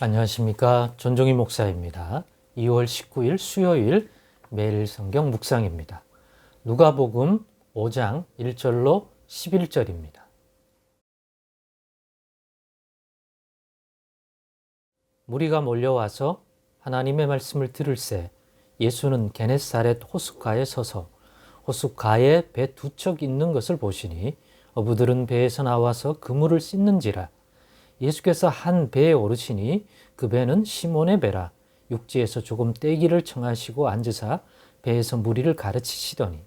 안녕하십니까. 전종희 목사입니다. 2월 19일 수요일 매일 성경 묵상입니다. 누가복음 5장 1절로 11절입니다. 무리가 몰려와서 하나님의 말씀을 들을새 예수는 게네사렛 호숫가에 서서 호숫가에 배 두 척 있는 것을 보시니 어부들은 배에서 나와서 그물을 씻는지라 예수께서 한 배에 오르시니 그 배는 시몬의 배라. 육지에서 조금 떼기를 청하시고 앉으사 배에서 무리를 가르치시더니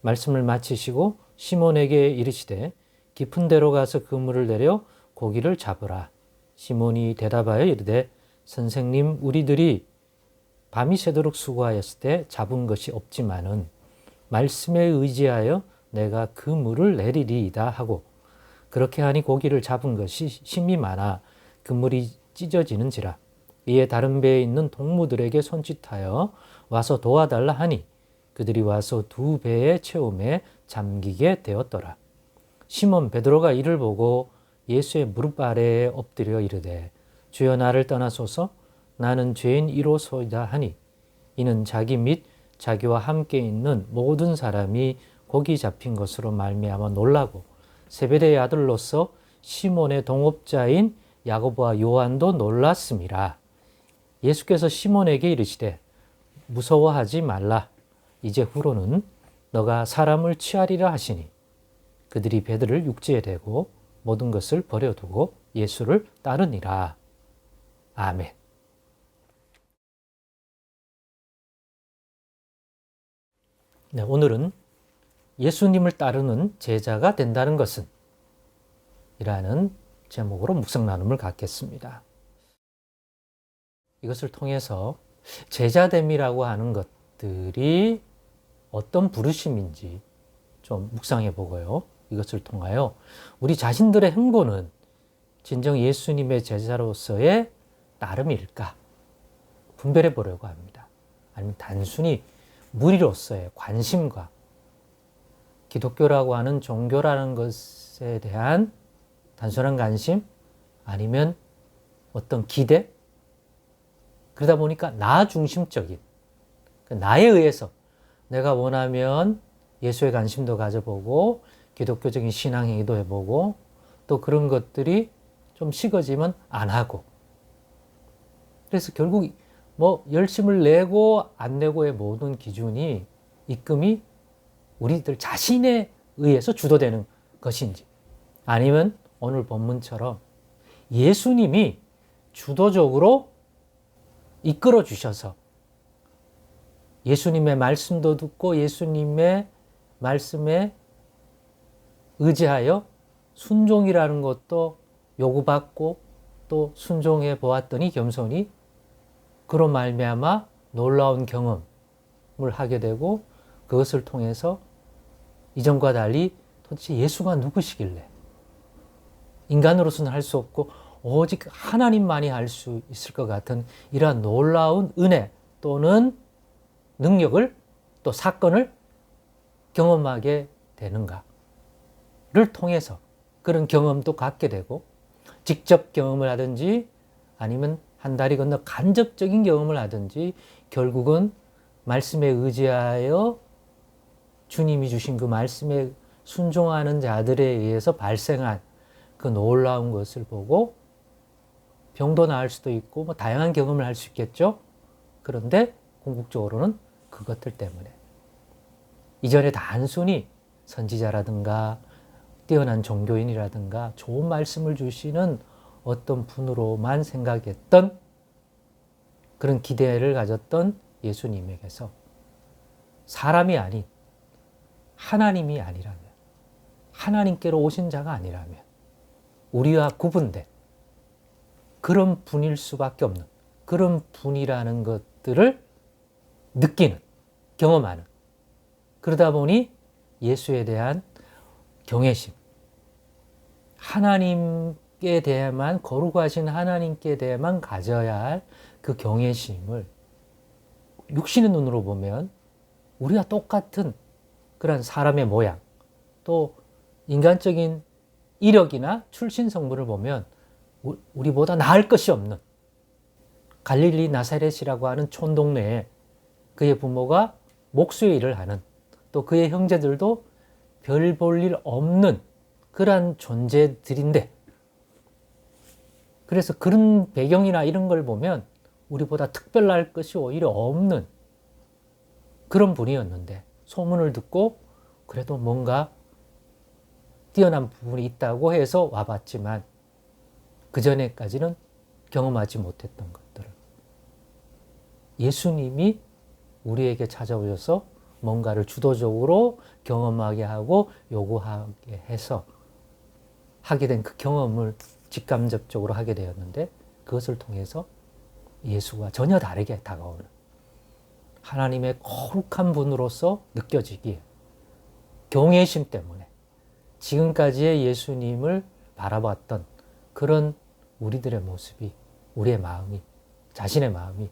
말씀을 마치시고 시몬에게 이르시되 깊은 데로 가서 그물을 내려 고기를 잡으라. 시몬이 대답하여 이르되 선생님 우리들이 밤이 새도록 수고하였을 때 잡은 것이 없지만은 말씀에 의지하여 내가 그 물을 내리리이다 하고 그렇게 하니 고기를 잡은 것이 심이 많아 그물이 찢어지는지라 이에 다른 배에 있는 동무들에게 손짓하여 와서 도와달라 하니 그들이 와서 두 배의 체험에 잠기게 되었더라. 시몬 베드로가 이를 보고 예수의 무릎 아래에 엎드려 이르되 주여 나를 떠나소서 나는 죄인 이로소이다 하니 이는 자기 및 자기와 함께 있는 모든 사람이 고기 잡힌 것으로 말미암아 놀라고 세베대의 아들로서 시몬의 동업자인 야고보와 요한도 놀랐습니다. 예수께서 시몬에게 이르시되 무서워하지 말라. 이제 후로는 너가 사람을 취하리라 하시니 그들이 배들을 육지에 대고 모든 것을 버려두고 예수를 따르니라. 아멘. 네, 오늘은 예수님을 따르는 제자가 된다는 것은 이라는 제목으로 묵상 나눔을 갖겠습니다. 이것을 통해서 제자됨이라고 하는 것들이 어떤 부르심인지 좀 묵상해 보고요. 이것을 통하여 우리 자신들의 행보는 진정 예수님의 제자로서의 따름일까 분별해 보려고 합니다. 아니면 단순히 무리로서의 관심과 기독교라고 하는 종교라는 것에 대한 단순한 관심 아니면 어떤 기대? 그러다 보니까 나 중심적인 그 나에 의해서 내가 원하면 예수의 관심도 가져보고 기독교적인 신앙 행위도 해보고 또 그런 것들이 좀 식어지면 안 하고. 그래서 결국 뭐 열심을 내고 안 내고의 모든 기준이 입금이 우리들 자신에 의해서 주도되는 것인지 아니면 오늘 본문처럼 예수님이 주도적으로 이끌어 주셔서 예수님의 말씀도 듣고 예수님의 말씀에 의지하여 순종이라는 것도 요구받고 또 순종해 보았더니 겸손히 그로 말미암아 놀라운 경험을 하게 되고 그것을 통해서 이전과 달리 도대체 예수가 누구시길래? 인간으로서는 할 수 없고 오직 하나님만이 할 수 있을 것 같은 이러한 놀라운 은혜 또는 능력을 또 사건을 경험하게 되는가를 통해서 그런 경험도 갖게 되고 직접 경험을 하든지 아니면 한 다리 건너 간접적인 경험을 하든지 결국은 말씀에 의지하여 주님이 주신 그 말씀에 순종하는 자들에 의해서 발생한 그 놀라운 것을 보고 병도 나을 수도 있고 뭐 다양한 경험을 할 수 있겠죠. 그런데 궁극적으로는 그것들 때문에 이전에 단순히 선지자라든가 뛰어난 종교인이라든가 좋은 말씀을 주시는 어떤 분으로만 생각했던 그런 기대를 가졌던 예수님에게서 사람이 아닌 하나님이 아니라면 하나님께로 오신 자가 아니라면 우리와 구분된 그런 분일 수밖에 없는 그런 분이라는 것들을 느끼는 경험하는 그러다 보니 예수에 대한 경외심 하나님께 대해만 거룩하신 하나님께 대해만 가져야 할 그 경외심을 육신의 눈으로 보면 우리와 똑같은 그런 사람의 모양 또 인간적인 이력이나 출신 성분을 보면 우리보다 나을 것이 없는 갈릴리 나사렛이라고 하는 촌동네에 그의 부모가 목수의 일을 하는 또 그의 형제들도 별 볼 일 없는 그러한 존재들인데 그래서 그런 배경이나 이런 걸 보면 우리보다 특별할 것이 오히려 없는 그런 분이었는데 소문을 듣고 그래도 뭔가 뛰어난 부분이 있다고 해서 와봤지만 그 전에까지는 경험하지 못했던 것들을 예수님이 우리에게 찾아오셔서 뭔가를 주도적으로 경험하게 하고 요구하게 해서 하게 된 그 경험을 직감적적으로 하게 되었는데 그것을 통해서 예수와 전혀 다르게 다가오는 하나님의 거룩한 분으로서 느껴지기에 경외심 때문에 지금까지의 예수님을 바라봤던 그런 우리들의 모습이 우리의 마음이 자신의 마음이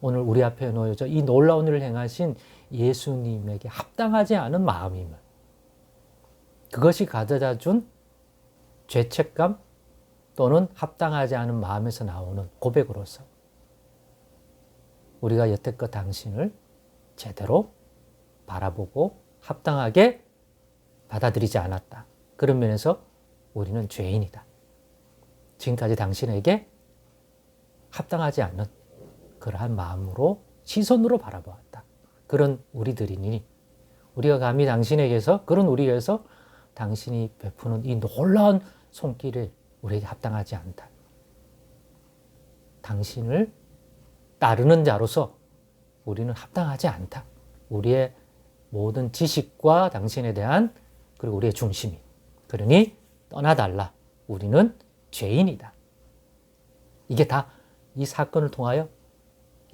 오늘 우리 앞에 놓여져 이 놀라운 일을 행하신 예수님에게 합당하지 않은 마음임을 그것이 가져다 준 죄책감 또는 합당하지 않은 마음에서 나오는 고백으로서 우리가 여태껏 당신을 제대로 바라보고 합당하게 받아들이지 않았다. 그런 면에서 우리는 죄인이다. 지금까지 당신에게 합당하지 않는 그러한 마음으로 시선으로 바라보았다. 그런 우리들이니 우리가 감히 당신에게서 그런 우리에서 당신이 베푸는 이 놀라운 손길을 우리에게 합당하지 않다. 당신을 따르는 자로서 우리는 합당하지 않다. 우리의 모든 지식과 당신에 대한 그리고 우리의 중심이. 그러니 떠나달라. 우리는 죄인이다. 이게 다 이 사건을 통하여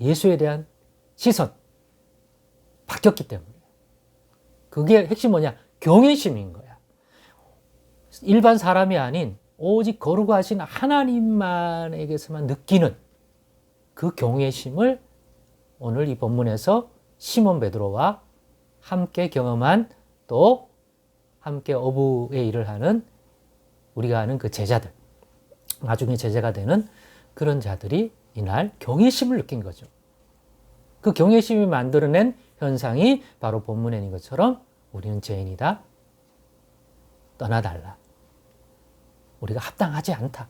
예수에 대한 시선 바뀌었기 때문이에요. 그게 핵심 뭐냐? 경외심인 거야. 일반 사람이 아닌 오직 거룩하신 하나님만에게서만 느끼는 그 경외심을 오늘 이 본문에서 시몬 베드로와 함께 경험한 또 함께 어부의 일을 하는 우리가 아는 그 제자들 나중에 제자가 되는 그런 자들이 이날 경외심을 느낀 거죠. 그 경외심이 만들어낸 현상이 바로 본문에 있는 것처럼 우리는 죄인이다. 떠나달라. 우리가 합당하지 않다.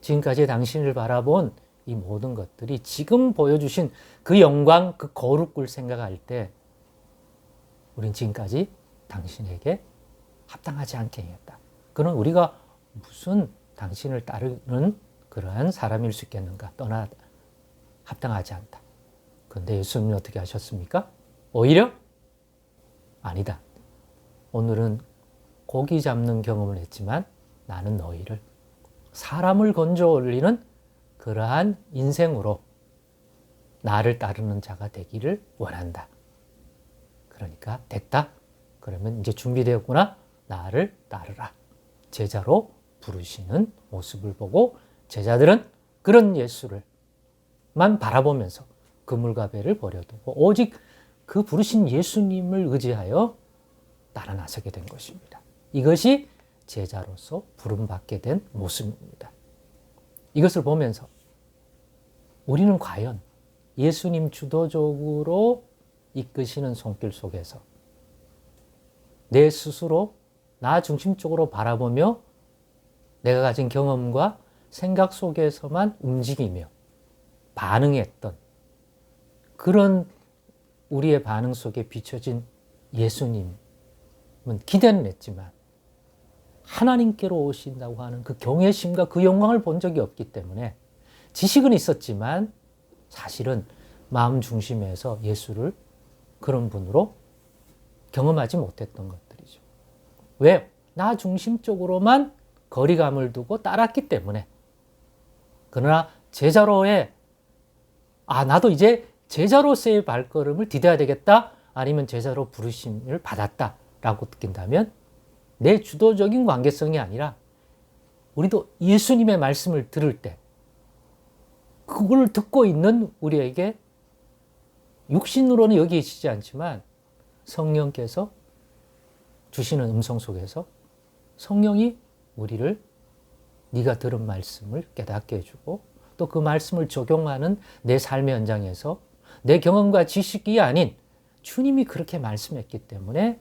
지금까지 당신을 바라본 이 모든 것들이 지금 보여주신 그 영광, 그 거룩을 생각할 때 우린 지금까지 당신에게 합당하지 않게 했다. 그는 우리가 무슨 당신을 따르는 그러한 사람일 수 있겠는가? 떠나 합당하지 않다. 그런데 예수님이 어떻게 하셨습니까? 오히려 아니다. 오늘은 고기 잡는 경험을 했지만 나는 너희를 사람을 건져 올리는 그러한 인생으로 나를 따르는 자가 되기를 원한다. 그러니까 됐다. 그러면 이제 준비되었구나. 나를 따르라. 제자로 부르시는 모습을 보고 제자들은 그런 예수를 만 바라보면서 그물과 배를 버려두고 오직 그 부르신 예수님을 의지하여 따라 나서게 된 것입니다. 이것이 제자로서 부름받게 된 모습입니다. 이것을 보면서 우리는 과연 예수님 주도적으로 이끄시는 손길 속에서 내 스스로 나 중심적으로 바라보며 내가 가진 경험과 생각 속에서만 움직이며 반응했던 그런 우리의 반응 속에 비춰진 예수님은 기대는 했지만 하나님께로 오신다고 하는 그 경외심과 그 영광을 본 적이 없기 때문에 지식은 있었지만 사실은 마음 중심에서 예수를 그런 분으로 경험하지 못했던 것들이죠. 왜? 나 중심적으로만 거리감을 두고 따랐기 때문에. 그러나 제자로의 아 나도 이제 제자로서의 발걸음을 디뎌야 되겠다 아니면 제자로 부르심을 받았다라고 느낀다면 내 주도적인 관계성이 아니라 우리도 예수님의 말씀을 들을 때 그걸 듣고 있는 우리에게 육신으로는 여기 계시지 않지만 성령께서 주시는 음성 속에서 성령이 우리를 네가 들은 말씀을 깨닫게 해주고 또 그 말씀을 적용하는 내 삶의 현장에서 내 경험과 지식이 아닌 주님이 그렇게 말씀했기 때문에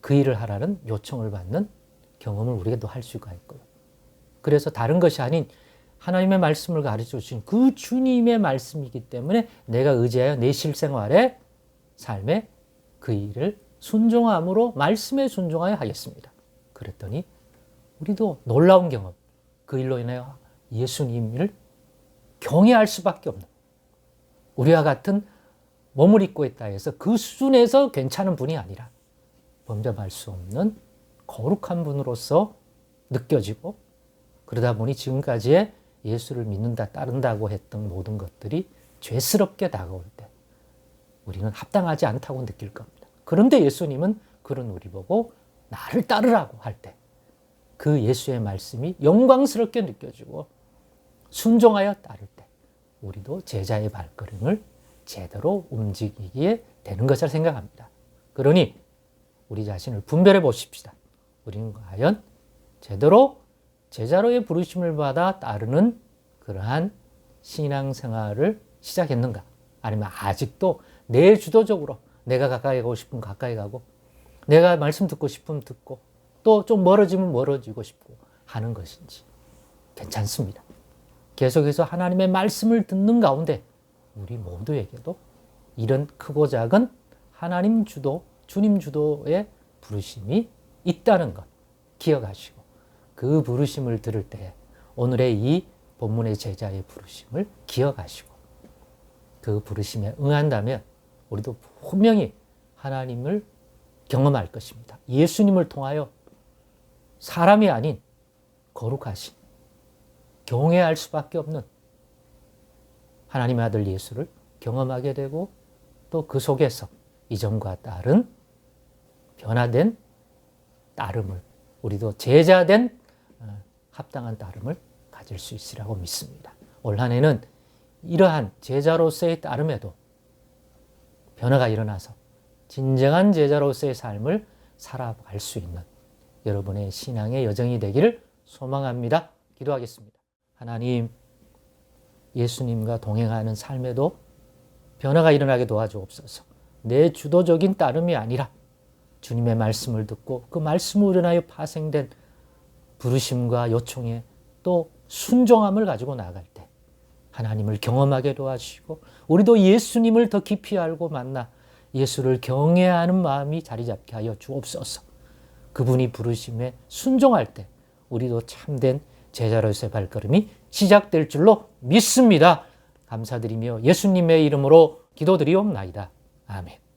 그 일을 하라는 요청을 받는 경험을 우리가 또할 수가 있고요. 그래서 다른 것이 아닌 하나님의 말씀을 가르쳐 주신 그 주님의 말씀이기 때문에 내가 의지하여 내 실생활에 삶에 그 일을 순종함으로 말씀에 순종하여 하겠습니다. 그랬더니 우리도 놀라운 경험, 그 일로 인하여 예수님을 경외할 수밖에 없는 우리와 같은 몸을 입고 있다 해서 그 수준에서 괜찮은 분이 아니라 범접할 수 없는 거룩한 분으로서 느껴지고 그러다 보니 지금까지의 예수를 믿는다, 따른다고 했던 모든 것들이 죄스럽게 다가올 때 우리는 합당하지 않다고 느낄 겁니다. 그런데 예수님은 그런 우리 보고 나를 따르라고 할 때 그 예수의 말씀이 영광스럽게 느껴지고 순종하여 따를 때 우리도 제자의 발걸음을 제대로 움직이기에 되는 것을 생각합니다. 그러니 우리 자신을 분별해 보십시다. 우리는 과연 제대로 제자로의 부르심을 받아 따르는 그러한 신앙생활을 시작했는가? 아니면 아직도 내 주도적으로 내가 가까이 가고 싶으면 가까이 가고 내가 말씀 듣고 싶으면 듣고 또 좀 멀어지면 멀어지고 싶고 하는 것인지 괜찮습니다. 계속해서 하나님의 말씀을 듣는 가운데 우리 모두에게도 이런 크고 작은 하나님 주도, 주님 주도의 부르심이 있다는 것 기억하시고 그 부르심을 들을 때 오늘의 이 본문의 제자의 부르심을 기억하시고 그 부르심에 응한다면 우리도 분명히 하나님을 경험할 것입니다. 예수님을 통하여 사람이 아닌 거룩하신 경외할 수밖에 없는 하나님의 아들 예수를 경험하게 되고 또 그 속에서 이전과 다른 변화된 따름을 우리도 제자된 어, 합당한 따름을 가질 수 있으라고 믿습니다. 올 한해는 이러한 제자로서의 따름에도 변화가 일어나서 진정한 제자로서의 삶을 살아갈 수 있는 여러분의 신앙의 여정이 되기를 소망합니다. 기도하겠습니다. 하나님, 예수님과 동행하는 삶에도 변화가 일어나게 도와주옵소서. 내 주도적인 따름이 아니라 주님의 말씀을 듣고 그 말씀으로 인하여 파생된 부르심과 요청에 또 순종함을 가지고 나아갈 때 하나님을 경험하게 도와주시고 우리도 예수님을 더 깊이 알고 만나 예수를 경외하는 마음이 자리 잡게 하여 주옵소서. 그분이 부르심에 순종할 때 우리도 참된 제자로서의 발걸음이 시작될 줄로 믿습니다. 감사드리며 예수님의 이름으로 기도드리옵나이다. 아멘.